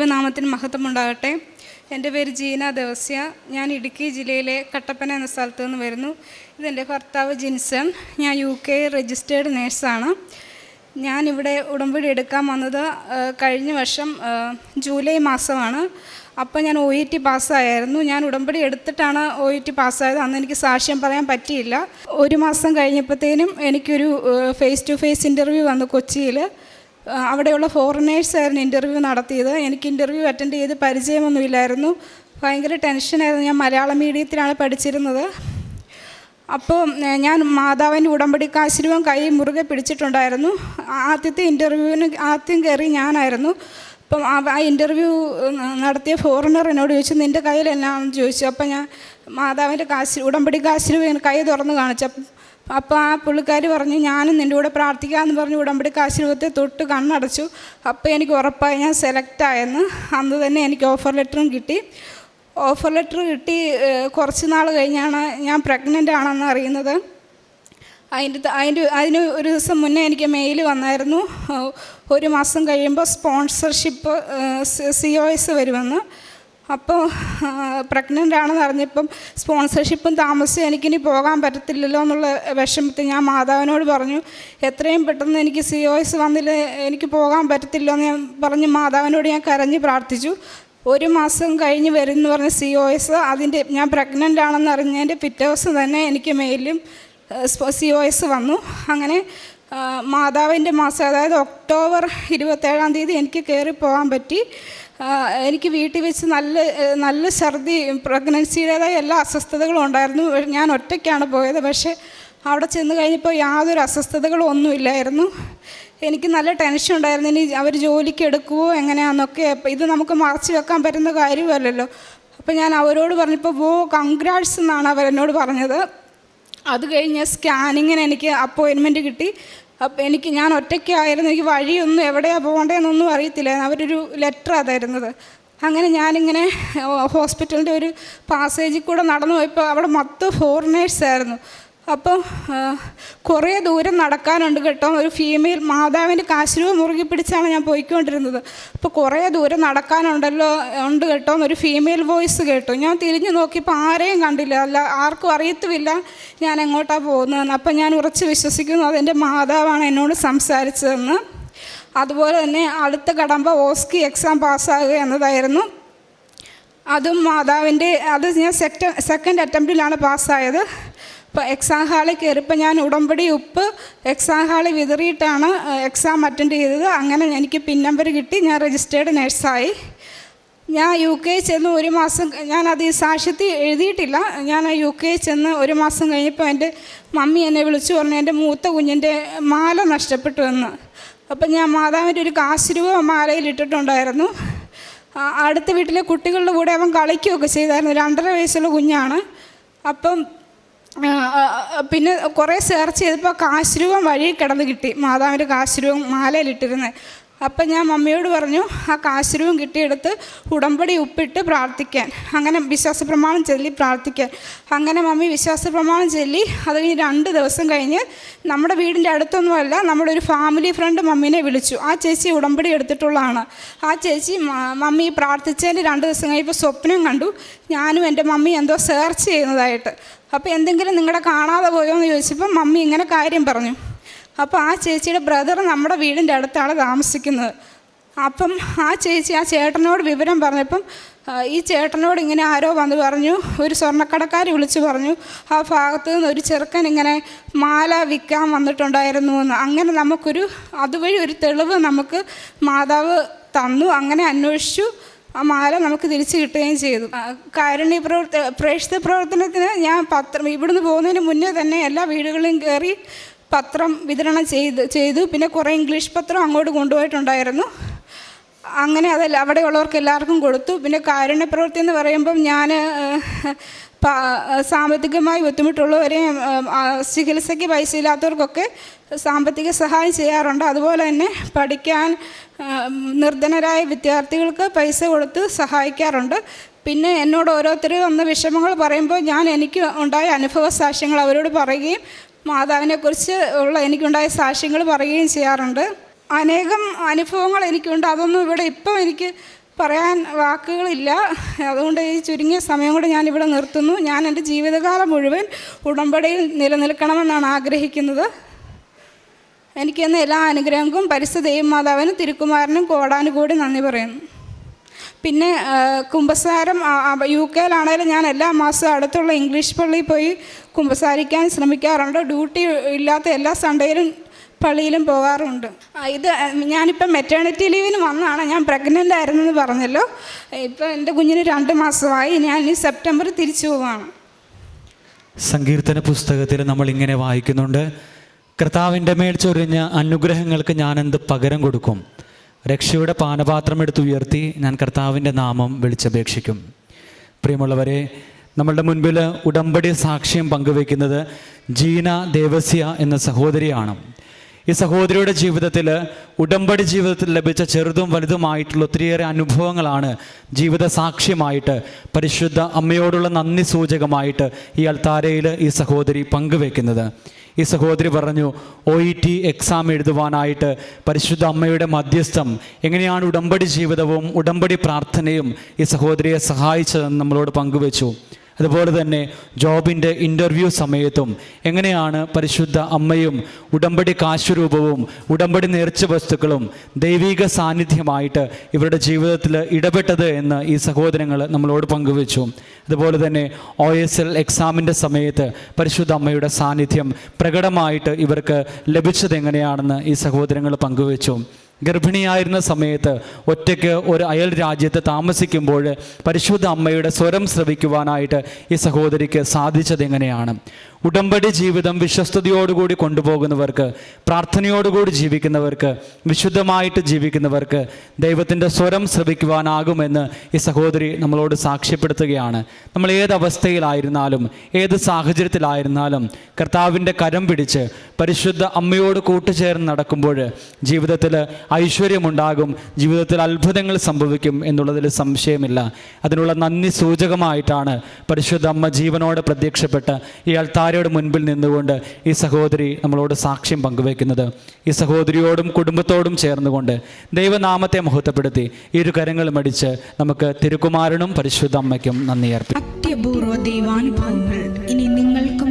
ദൈവനാമത്തിന് മഹത്വം ഉണ്ടാകട്ടെ എന്റെ പേര് ജീന ദേവസ്യ. ഞാൻ ഇടുക്കി ജില്ലയിലെ കട്ടപ്പന എന്ന സ്ഥലത്ത് നിന്ന് വരുന്നു. ഇതെന്റെ ഭർത്താവ് ജിൻസൺ. ഞാൻ യു കെ രജിസ്റ്റേർഡ് നേഴ്സാണ്. ഞാനിവിടെ ഉടമ്പടി എടുക്കാൻ വന്നത് കഴിഞ്ഞ വർഷം ജൂലൈ മാസമാണ്. അപ്പോൾ ഞാൻ ഒ ഇ ടി പാസ്സായിരുന്നു. ഞാൻ ഉടമ്പടി എടുത്തിട്ടാണ് ഒ ഇ ടി പാസ്സായത്. അന്ന് എനിക്ക് സാക്ഷ്യം പറയാൻ പറ്റിയില്ല. ഒരു മാസം കഴിഞ്ഞപ്പോഴത്തേനും എനിക്കൊരു ഫേസ് ടു ഫേസ് ഇന്റർവ്യൂ വന്നു കൊച്ചിയിൽ. അവിടെയുള്ള ഫോറിനേഴ്സ് ഫോറിനേഴ്സായിരുന്നു ഇന്റർവ്യൂ നടത്തിയത്. എനിക്ക് ഇന്റർവ്യൂ അറ്റൻഡ് ചെയ്ത് പരിചയമൊന്നുമില്ലായിരുന്നു. ഭയങ്കര ടെൻഷനായിരുന്നു ഞാൻ മലയാളം മീഡിയത്തിലാണ് പഠിച്ചിരുന്നത്. അപ്പോൾ ഞാൻ മാതാവിന്റെ ഉടമ്പടി ആശീർവാദം കൈ മുറുകെ പിടിച്ചിട്ടുണ്ടായിരുന്നു. ആദ്യത്തെ ഇന്റർവ്യൂവിന് ആദ്യം കയറി ഞാനായിരുന്നു. അപ്പം ആ- ഇന്റർവ്യൂ നടത്തിയ ഫോറിനർ എന്നോട് ചോദിച്ചു നിന്റെ കയ്യിൽ ചോദിച്ചു. അപ്പം ഞാൻ മാതാവിന്റെ കാശ് ഉടമ്പടി കാശിരൂപ കൈ തുറന്ന് കാണിച്ചു അപ്പം അപ്പോൾ ആ പുള്ളിക്കാരി പറഞ്ഞു ഞാനും നിന്റെ കൂടെ പ്രാർത്ഥിക്കാമെന്ന് പറഞ്ഞു ഉടമ്പടി കാശിരൂപത്തെ തൊട്ട് കണ്ണടച്ചു. അപ്പോൾ എനിക്ക് ഉറപ്പായി ഞാൻ സെലക്ട് ആയെന്ന്. അന്ന് തന്നെ എനിക്ക് ഓഫർ ലെറ്ററും കിട്ടി. ഓഫർ ലെറ്റർ കിട്ടി കുറച്ച് നാൾ കഴിഞ്ഞാണ് ഞാൻ പ്രഗ്നന്റ് ആണെന്ന് അറിയുന്നത്. അതിന്റെ അതിന്റെ അതിന് ഒരു ദിവസം മുന്നേ എനിക്ക് മെയിൽ വന്നായിരുന്നു. ഒരു മാസം കഴിയുമ്പോൾ സ്പോൺസർഷിപ്പ് സി ഒ എസ് വരുമെന്ന്. അപ്പോൾ പ്രഗ്നന്റ് ആണെന്ന് അറിഞ്ഞപ്പം സ്പോൺസർഷിപ്പും താമസിച്ച് എനിക്കിനി പോകാൻ പറ്റത്തില്ലല്ലോ എന്നുള്ള വിഷമത്തിൽ ഞാൻ മാതാവിനോട് പറഞ്ഞു എത്രയും പെട്ടെന്ന് എനിക്ക് സി ഒ എസ് വന്നില്ല എനിക്ക് പോകാൻ പറ്റത്തില്ലോ എന്ന് ഞാൻ പറഞ്ഞ് മാതാവിനോട് ഞാൻ കരഞ്ഞ് പ്രാർത്ഥിച്ചു. ഒരു മാസം കഴിഞ്ഞ് വരുമെന്ന് പറഞ്ഞ സി ഒ എസ് അതിന്റെ ഞാൻ പ്രഗ്നന്റ് ആണെന്ന് അറിഞ്ഞതിന്റെ പിറ്റേ ദിവസം തന്നെ എനിക്ക് മെയിലും സി ഒ എസ് വന്നു. അങ്ങനെ മാതാവിന്റെ മാസം അതായത് ഒക്ടോബർ ഇരുപത്തേഴാം തീയതി എനിക്ക് കയറി പോകാൻ പറ്റി. എനിക്ക് വീട്ടിൽ വെച്ച് നല്ല നല്ല ഛർദി പ്രഗ്നൻസിയുടേതായ എല്ലാ അസ്വസ്ഥതകളും ഉണ്ടായിരുന്നു. ഞാൻ ഒറ്റയ്ക്കാണ് പോയത്. പക്ഷേ അവിടെ ചെന്ന് കഴിഞ്ഞപ്പോൾ യാതൊരു അസ്വസ്ഥതകളും ഒന്നുമില്ലായിരുന്നു എനിക്ക് നല്ല ടെൻഷൻ ഉണ്ടായിരുന്നു. ഇനി അവർ ജോലിക്ക് എടുക്കുമോ എങ്ങനെയാണെന്നൊക്കെ ഇത് നമുക്ക് മറച്ചു വെക്കാൻ പറ്റുന്ന കാര്യമല്ലല്ലോ. അപ്പോൾ ഞാൻ അവരോട് പറഞ്ഞപ്പോൾ വോ കൺഗ്രാറ്റ്സ് എന്നാണ് അവരെന്നോട് പറഞ്ഞത്. അത് കഴിഞ്ഞ് സ്കാനിങ്ങിന് എനിക്ക് അപ്പോയിൻമെന്റ് കിട്ടി. അപ്പോൾ എനിക്ക് ഞാൻ ഒറ്റയ്ക്കായിരുന്നു എനിക്ക് വഴിയൊന്നും എവിടെയാണ് പോകേണ്ടതെന്നൊന്നും അറിയത്തില്ല. അവരൊരു ലെറ്റർ തരുന്നത്. അങ്ങനെ ഞാനിങ്ങനെ ഹോസ്പിറ്റലിന്റെ ഒരു പാസേജിൽ കൂടെ നടന്നു പോയപ്പോൾ അവിടെ മൊത്തം ഫോറിനേഴ്സായിരുന്നു അപ്പോൾ കുറേ ദൂരം നടക്കാനുണ്ട് കേട്ടോ. ഒരു ഫീമെയിൽ മാതാവിന്റെ കാശുരൂപ മുറുകി പിടിച്ചാണ് ഞാൻ പോയിക്കൊണ്ടിരുന്നത്. അപ്പോൾ കുറേ ദൂരം നടക്കാനുണ്ടല്ലോ ഉണ്ട് കേട്ടോ ഒരു ഫീമെയിൽ വോയിസ് കേട്ടു. ഞാൻ തിരിഞ്ഞു നോക്കിയപ്പോൾ ആരെയും കണ്ടില്ല. അല്ല ആർക്കും അറിയത്തുമില്ല ഞാൻ എങ്ങോട്ടാണ് പോകുന്നതെന്ന്. അപ്പം ഞാൻ ഉറച്ച് വിശ്വസിക്കുന്നു അതെന്റെ മാതാവാണ് എന്നോട് സംസാരിച്ചതെന്ന്. അതുപോലെ തന്നെ അടുത്ത കടമ്പ ഓസ്കി എക്സാം പാസ്സാകുക എന്നതായിരുന്നു. അതും മാതാവിന്റെ അത് ഞാൻ സെക്ട് സെക്കൻഡ് അറ്റംപ്റ്റിലാണ് പാസ്സായത്. ഇപ്പോൾ എക്സാം ഹാളിൽ കയറിയപ്പോൾ ഞാൻ ഉടമ്പടി ഉപ്പ് എക്സാം ഹാളിൽ വിതറിയിട്ടാണ് എക്സാം അറ്റൻഡ് ചെയ്തത്. അങ്ങനെ എനിക്ക് പിൻ നമ്പർ കിട്ടി. ഞാൻ രജിസ്റ്റേർഡ് നേഴ്സായി ഞാൻ യു കെ ചെന്ന് ഒരു മാസം ഞാൻ അത് ഈ സാക്ഷ്യത്തിൽ എഴുതിയിട്ടില്ല. ഞാൻ യു കെ ചെന്ന് ഒരു മാസം കഴിഞ്ഞപ്പോൾ എന്റെ മമ്മി എന്നെ വിളിച്ചു പറഞ്ഞു എന്റെ മൂത്ത കുഞ്ഞിന്റെ മാല നഷ്ടപ്പെട്ടു എന്ന്. അപ്പം ഞാൻ മാതാവിന്റെ ഒരു കാശുരൂപ മാലയിൽ ഇട്ടിട്ടുണ്ടായിരുന്നു. അടുത്ത വീട്ടിലെ കുട്ടികളുടെ കൂടെ അവൻ കളിക്കുകയൊക്കെ ചെയ്തായിരുന്നു. രണ്ടര വയസ്സുള്ള കുഞ്ഞാണ്. അപ്പം പിന്നെ കുറേ സെർച്ച് ചെയ്തപ്പോൾ കാശുരൂപം വഴി കിടന്ന് കിട്ടി. മാതാവിന്റെ കാശുരൂപം മാലയിലിട്ടിരുന്നത് അപ്പം ഞാൻ മമ്മിയോട് പറഞ്ഞു ആ കാശുരൂപം കിട്ടിയെടുത്ത് ഉടമ്പടി ഉപ്പിട്ട് പ്രാർത്ഥിക്കാൻ. അങ്ങനെ വിശ്വാസ പ്രമാണം ചൊല്ലി പ്രാർത്ഥിക്കാൻ. അങ്ങനെ മമ്മി വിശ്വാസ പ്രമാണം ചൊല്ലി അത് കഴിഞ്ഞ് രണ്ട് ദിവസം കഴിഞ്ഞ് നമ്മുടെ വീടിന്റെ അടുത്തൊന്നുമല്ല നമ്മുടെ ഒരു ഫാമിലി ഫ്രണ്ട് മമ്മീനെ വിളിച്ചു. ആ ചേച്ചി ഉടമ്പടി എടുത്തിട്ടുള്ളതാണ്. ആ ചേച്ചി മമ്മി പ്രാർത്ഥിച്ചതിന് രണ്ട് ദിവസം കഴിഞ്ഞപ്പോൾ സ്വപ്നം കണ്ടു. ഞാനും എന്റെ മമ്മി എന്തോ സെർച്ച് ചെയ്യുന്നതായിട്ട്. അപ്പോൾ എന്തെങ്കിലും നിങ്ങളുടെ കാണാതെ പോയോ എന്ന് ചോദിച്ചപ്പോൾ മമ്മി ഇങ്ങനെ കാര്യം പറഞ്ഞു. അപ്പോൾ ആ ചേച്ചിയുടെ ബ്രദർ നമ്മുടെ വീടിന്റെ അടുത്താണ് താമസിക്കുന്നത്. അപ്പം ആ ചേച്ചി ആ ചേട്ടനോട് വിവരം പറഞ്ഞപ്പം ഈ ചേട്ടനോട് ഇങ്ങനെ ആരോ വന്ന് പറഞ്ഞു ഒരു സ്വർണക്കടക്കാർ വിളിച്ചു പറഞ്ഞു ആ ഭാഗത്ത് നിന്ന് ഒരു ചെറുക്കൻ ഇങ്ങനെ മാല വിൽക്കാൻ വന്നിട്ടുണ്ടായിരുന്നു എന്ന്. അങ്ങനെ നമുക്കൊരു അതുവഴി ഒരു തെളിവ് നമുക്ക് മാതാവ് തന്നു. അങ്ങനെ അന്വേഷിച്ചു ആ മാല നമുക്ക് തിരിച്ചു കിട്ടുകയും ചെയ്തു. കാരുണ്യ പ്രവർത്ത പ്രേക്ഷിത പ്രവർത്തനത്തിന് ഞാൻ പത്രം ഇവിടുന്ന് പോകുന്നതിന് മുന്നേ തന്നെ എല്ലാ വീടുകളിലും കയറി പത്രം വിതരണം ചെയ്ത് ചെയ്തു. പിന്നെ കുറേ ഇംഗ്ലീഷ് പത്രം അങ്ങോട്ട് കൊണ്ടുപോയിട്ടുണ്ടായിരുന്നു. അങ്ങനെ അതല്ല അവിടെയുള്ളവർക്ക് എല്ലാവർക്കും കൊടുത്തു. പിന്നെ കാരുണ്യ പ്രവൃത്തി എന്ന് പറയുമ്പം ഞാൻ സാമ്പത്തികമായി ബുദ്ധിമുട്ടുള്ളവരെയും ചികിത്സയ്ക്ക് പൈസ ഇല്ലാത്തവർക്കൊക്കെ സാമ്പത്തിക സഹായം ചെയ്യാറുണ്ട്. അതുപോലെ തന്നെ പഠിക്കാൻ നിർധനരായ വിദ്യാർത്ഥികൾക്ക് പൈസ കൊടുത്ത് സഹായിക്കാറുണ്ട്. പിന്നെ എന്നോട് ഓരോരുത്തർ വന്ന വിഷമങ്ങൾ പറയുമ്പോൾ ഞാൻ എനിക്ക് ഉണ്ടായ അനുഭവ സാക്ഷ്യങ്ങൾ അവരോട് പറയുകയും മാതാവിനെക്കുറിച്ച് ഉള്ള എനിക്കുണ്ടായ സാക്ഷ്യങ്ങൾ പറയുകയും ചെയ്യാറുണ്ട്. അനേകം അനുഭവങ്ങൾ എനിക്കുണ്ട്. അതൊന്നും ഇവിടെ ഇപ്പം എനിക്ക് പറയാൻ വാക്കുകളില്ല. അതുകൊണ്ട് ഈ ചുരുങ്ങിയ സമയം ഞാൻ ഇവിടെ നിർത്തുന്നു. ഞാൻ എന്റെ ജീവിതകാലം മുഴുവൻ ഉടമ്പടിയിൽ നിലനിൽക്കണമെന്നാണ് ആഗ്രഹിക്കുന്നത്. എനിക്ക് എന്ന എല്ലാ അനുഗ്രഹങ്ങൾക്കും പരിശുദ്ധ മാതാവിനും തിരുക്കുമാരനും കോടാനുകൂടി നന്ദി പറയുന്നു. പിന്നെ കുമ്പസാരം യു കെയിലാണേലും ഞാൻ എല്ലാ മാസവും അടുത്തുള്ള ഇംഗ്ലീഷ് പള്ളിയിൽ പോയി കുമ്പസാരിക്കാൻ ശ്രമിക്കാറുണ്ട്. ഡ്യൂട്ടി ഇല്ലാത്ത എല്ലാ സൺഡേയിലും പള്ളിയിലും പോകാറുണ്ട്. ഇത് ഞാനിപ്പം മെറ്റേണിറ്റി ലീവിന് വന്നതാണ്. ഞാൻ പ്രഗ്നന്റ് ആയിരുന്നെന്ന് പറഞ്ഞല്ലോ. ഇപ്പം എന്റെ കുഞ്ഞിന് രണ്ട് മാസമായി. ഞാൻ ഈ സെപ്റ്റംബർ തിരിച്ചു പോവാണ്. സങ്കീർത്തന പുസ്തകത്തിൽ നമ്മൾ ഇങ്ങനെ വായിക്കുന്നുണ്ട്. കർത്താവിന്റെ മേൽ ചൊരിഞ്ഞ അനുഗ്രഹങ്ങൾക്ക് ഞാൻ എന്ത് പകരം കൊടുക്കും? രക്ഷയുടെ പാനപാത്രം എടുത്ത് ഉയർത്തി ഞാൻ കർത്താവിന്റെ നാമം വിളിച്ചപേക്ഷിക്കും. പ്രിയമുള്ളവരെ നമ്മളുടെ മുൻപിൽ ഉടമ്പടി സാക്ഷ്യം പങ്കുവയ്ക്കുന്നത് ജീന ദേവസ്യ എന്ന സഹോദരിയാണ്. ഈ സഹോദരിയുടെ ജീവിതത്തിൽ ഉടമ്പടി ജീവിതത്തിൽ ലഭിച്ച ചെറുതും വലുതുമായിട്ടുള്ള ഒത്തിരിയേറെ അനുഭവങ്ങളാണ് ജീവിത സാക്ഷ്യമായിട്ട് പരിശുദ്ധ അമ്മയോടുള്ള നന്ദി സൂചകമായിട്ട് ഈ അൾത്താരയിൽ ഈ സഹോദരി പങ്കുവെക്കുന്നത് ഈ സഹോദരി പറഞ്ഞു ഒ ഇ ടി എക്സാം എഴുതുവാനായിട്ട് പരിശുദ്ധ അമ്മയുടെ മധ്യസ്ഥം എങ്ങനെയാണ് ഉടമ്പടി ജീവിതവും ഉടമ്പടി പ്രാർത്ഥനയും ഈ സഹോദരിയെ സഹായിച്ചതെന്ന് നമ്മളോട് പങ്കുവെച്ചു. അതുപോലെ തന്നെ ജോബിന്റെ ഇന്റർവ്യൂ സമയത്തും എങ്ങനെയാണ് പരിശുദ്ധ അമ്മയും ഉടമ്പടി കാശുരൂപവും ഉടമ്പടി നേർച്ച വസ്തുക്കളും ദൈവിക സാന്നിധ്യമായിട്ട് ഇവരുടെ ജീവിതത്തിൽ ഇടപെട്ടത് എന്ന് ഈ സഹോദരങ്ങൾ നമ്മളോട് പങ്കുവച്ചു. അതുപോലെ തന്നെ ഒ എസ് എൽ എക്സാമിന്റെ സമയത്ത് പരിശുദ്ധ അമ്മയുടെ സാന്നിധ്യം പ്രകടമായിട്ട് ഇവർക്ക് ലഭിച്ചത് എങ്ങനെയാണെന്ന് ഈ സഹോദരങ്ങൾ പങ്കുവച്ചു. ഗർഭിണിയായിരുന്ന സമയത്ത് ഒറ്റയ്ക്ക് ഒരു അയൽ രാജ്യത്ത് താമസിക്കുമ്പോൾ പരിശുദ്ധ അമ്മയുടെ സ്വരം ശ്രവിക്കുവാനായിട്ട് ഈ സഹോദരിക്ക് സാധിച്ചത് എങ്ങനെയാണ് ഉടമ്പടി ജീവിതം വിശ്വസ്തയോടുകൂടി കൊണ്ടുപോകുന്നവർക്ക് പ്രാർത്ഥനയോടുകൂടി ജീവിക്കുന്നവർക്ക് വിശുദ്ധമായിട്ട് ജീവിക്കുന്നവർക്ക് ദൈവത്തിന്റെ സ്വരം ശ്രവിക്കുവാനാകുമെന്ന് ഈ സഹോദരി നമ്മളോട് സാക്ഷ്യപ്പെടുത്തുകയാണ്. നമ്മൾ ഏത് അവസ്ഥയിലായിരുന്നാലും ഏത് സാഹചര്യത്തിലായിരുന്നാലും കർത്താവിന്റെ കരം പിടിച്ച് പരിശുദ്ധ അമ്മയോട് കൂട്ടുചേർന്ന് നടക്കുമ്പോൾ ജീവിതത്തിൽ ഐശ്വര്യമുണ്ടാകും ജീവിതത്തിൽ അത്ഭുതങ്ങൾ സംഭവിക്കും എന്നുള്ളതിൽ സംശയമില്ല. അതിനുള്ള നന്ദി സൂചകമായിട്ടാണ് പരിശുദ്ധ അമ്മ ജീവനോട് പ്രത്യക്ഷപ്പെട്ട് ഈ അൾത്താരയുടെ മുൻപിൽ നിന്നുകൊണ്ട് ഈ സഹോദരി നമ്മളോട് സാക്ഷ്യം പങ്കുവെക്കുന്നത്. ഈ സഹോദരിയോടും കുടുംബത്തോടും ചേർന്നുകൊണ്ട് ദൈവനാമത്തെ മഹത്വപ്പെടുത്തി ഈ ഒരു കരങ്ങളും അടിച്ച് നമുക്ക് തിരുക്കുമാരനും പരിശുദ്ധ അമ്മയ്ക്കും നന്ദി അർപ്പിക്കും അത്യപൂർവ ദൈവാനുഭവങ്ങൾ ഇനി നിങ്ങൾക്കും